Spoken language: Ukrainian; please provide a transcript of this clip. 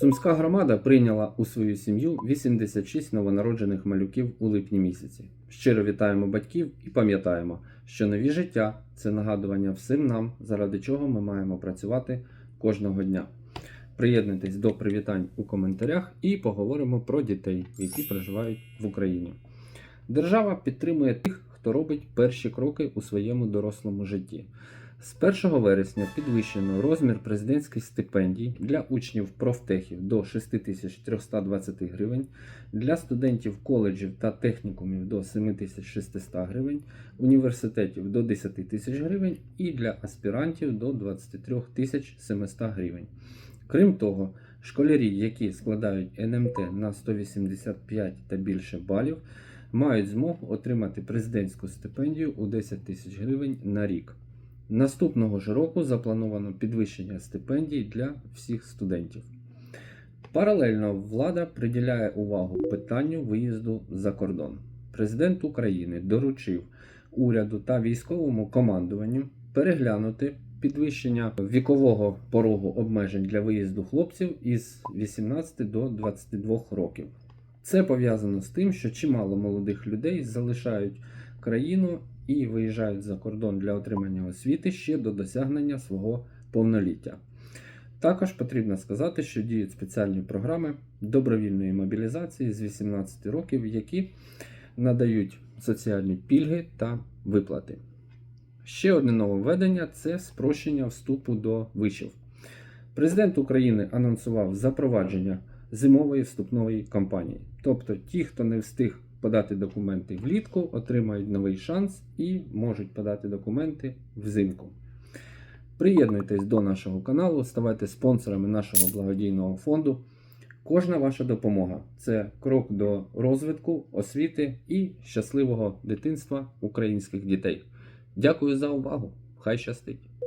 Сумська громада прийняла у свою сім'ю 86 новонароджених малюків у липні місяці. Щиро вітаємо батьків і пам'ятаємо, що нові життя це нагадування всім нам, заради чого ми маємо працювати кожного дня. Приєднуйтесь до привітань у коментарях і поговоримо про дітей, які проживають в Україні. Держава підтримує тих, хто робить перші кроки у своєму дорослому житті. З 1 вересня підвищено розмір президентських стипендій для учнів профтехів до 6320 гривень, для студентів коледжів та технікумів до 7600 гривень, університетів до 10 тисяч гривень і для аспірантів до 23 700 гривень. Крім того, школярі, які складають НМТ на 185 та більше балів, мають змогу отримати президентську стипендію у 10 тисяч гривень на рік. Наступного ж року заплановано підвищення стипендій для всіх студентів. Паралельно влада приділяє увагу питанню виїзду за кордон. Президент України доручив уряду та військовому командуванню переглянути підвищення вікового порогу обмежень для виїзду хлопців із 18 до 22 років. Це пов'язано з тим, що чимало молодих людей залишають країну і виїжджають за кордон для отримання освіти ще до досягнення свого повноліття. Також потрібно сказати, що діють спеціальні програми добровільної мобілізації з 18 років, які надають соціальні пільги та виплати. Ще одне нововведення це спрощення вступу до вишів. Президент України анонсував запровадження зимової вступної кампанії. Тобто ті, хто не встиг подати документи влітку, отримають новий шанс і можуть подати документи взимку. Приєднуйтесь до нашого каналу, ставайте спонсорами нашого благодійного фонду. Кожна ваша допомога це крок до розвитку, освіти і щасливого дитинства українських дітей. Дякую за увагу! Хай щастить!